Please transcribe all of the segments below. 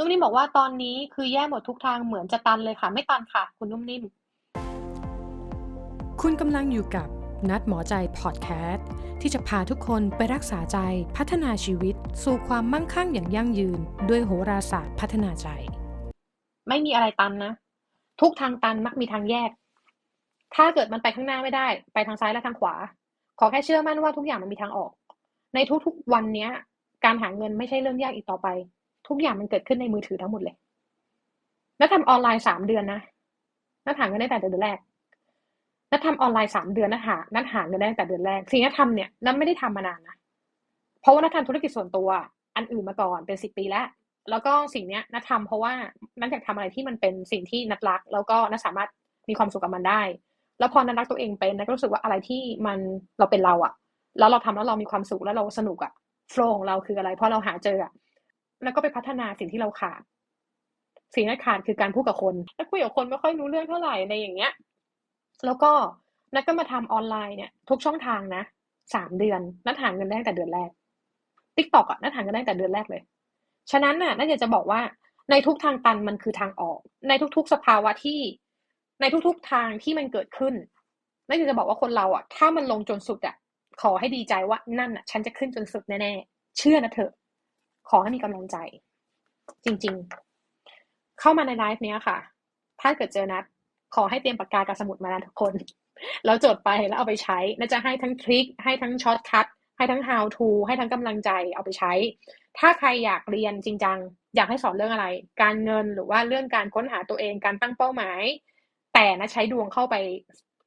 นุ่มนิ่มบอกว่าตอนนี้คือแย่หมดทุกทางเหมือนจะตันเลยค่ะ ไม่ตันค่ะ คุณนุ่มนิ่ม คุณกำลังอยู่กับนัดหมอใจพอดแคสต์ที่จะพาทุกคนไปรักษาใจพัฒนาชีวิต สู่ความมั่งคั่งอย่างยั่งยืน ด้วยโหราศาสตร์พัฒนาใจ ไม่มีอะไรตันนะ ทุกทางตันมักมีทางแยก ถ้าเกิดมันไปข้างหน้าไม่ได้ ไปทางซ้ายและทางขวา ขอแค่เชื่อมั่นว่าทุกอย่างมันมีทางออก ในทุกๆวันเนี้ยการหาเงินไม่ใช่เรื่องยากอีกต่อไป ทุกอย่างมันเกิดขึ้นในมือถือทั้งหมดเลยนัดทำออนไลน์สามเดือนนะนัดหาเงินได้แต่เดือนแรกนัดทำออนไลน์สามเดือนนัดหานัดหาเงินได้แต่เดือนแรกสิ่งที่ทำเนี่ยนัดไม่ได้ทำมานานนะเพราะว่านัดทำธุรกิจส่วนตัว อันอื่นมาก่อนเป็นสิบปีแล้ว แล้วก็สิ่งเนี้ยนัดทำเพราะว่านัดอยากทำอะไรที่มันเป็นสิ่งที่นัดรัก แล้วก็นัดสามารถมีความสุขกับมันได้ แล้วพอนัดรักตัวเองเป็นนัดก็รู้สึกว่าอะไรที่มันเราเป็นเราอะแล้วเราทำแล้วเรามีความสุขแล้วเราสนุกอะโฟล์ของเราคืออะไรเพอเราหาเจออะ แล้วก็ไปพัฒนาสิ่งที่เราขาด สิ่งที่ขาดคือการพูดกับคนถ้าคุยกับคนไม่ค่อยรู้เรื่องเท่าไหร่ในอย่างเงี้ย แล้วก็นัดก็มาทำออนไลน์เนี่ยทุกช่องทางนะสามเดือนนัดหาเงินได้ตั้งแต่เดือนแรกติ๊กตอกอะนัดหาเงินได้ตั้งแต่เดือนแรกเลย ฉะนั้นน่ะน่ากจะบอกว่าในทุกทางตันมันคือทางออก ในทุกๆสภาวะที่ ในทุกๆทางที่มันเกิดขึ้นน่าจะบอกว่าคนเราอะถ้ามันลงจนสุดอะขอให้ดีใจว่านั่นอะ ฉันจะขึ้นจนสุดแน่ๆเชื่อนะเถอะ ขอให้มีกำลังใจ จริงๆ เข้ามาในไลฟ์เนี้ยค่ะ ถ้าเกิดเจอนัด ขอให้เตรียมปากกากับสมุดมานะทุกคน แล้วจดไปแล้วเอาไปใช้น่าจะให้ทั้งทริคให้ทั้งช็อตคัทให้ทั้ง how to ให้ทั้งกำลังใจเอาไปใช้ ถ้าใครอยากเรียนจริงจังอยากให้สอนเรื่องอะไร การเงินหรือว่าเรื่องการค้นหาตัวเองการตั้งเป้าหมาย แต่นะใช้ดวงเข้าไป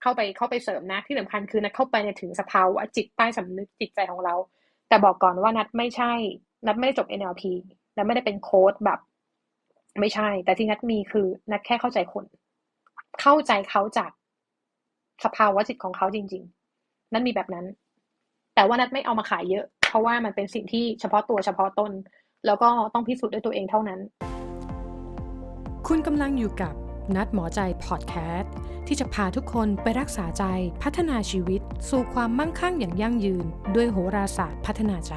เข้าไปเข้าไปเสริมนะที่สำคัญคือนัดเข้าไปในถึงสภาวะจิตใต้สำนึกจิตใจของเรา แต่บอกก่อนว่านัดไม่ใช่ นัดไม่ได้จบ NLP นัดไม่ได้เป็นโค้ดแบบ ไม่ใช่ แต่ที่นัดมีคือนัดแค่เข้าใจคน เข้าใจเขาจากสภาวะจิตของเขาจริง ๆ นัดมีแบบนั้น แต่ว่านัดไม่เอามาขายเยอะ เพราะว่ามันเป็นสิ่งที่เฉพาะตัวเฉพาะตน แล้วก็ต้องพิสูจน์ด้วยตัวเองเท่านั้น คุณกำลังอยู่กับนัดหมอใจพอดแคสต์ที่จะพาทุกคนไปรักษาใจพัฒนาชีวิต สู่ความมั่งคั่งอย่างยั่งยืน ด้วยโหราศาสตร์พัฒนาใจ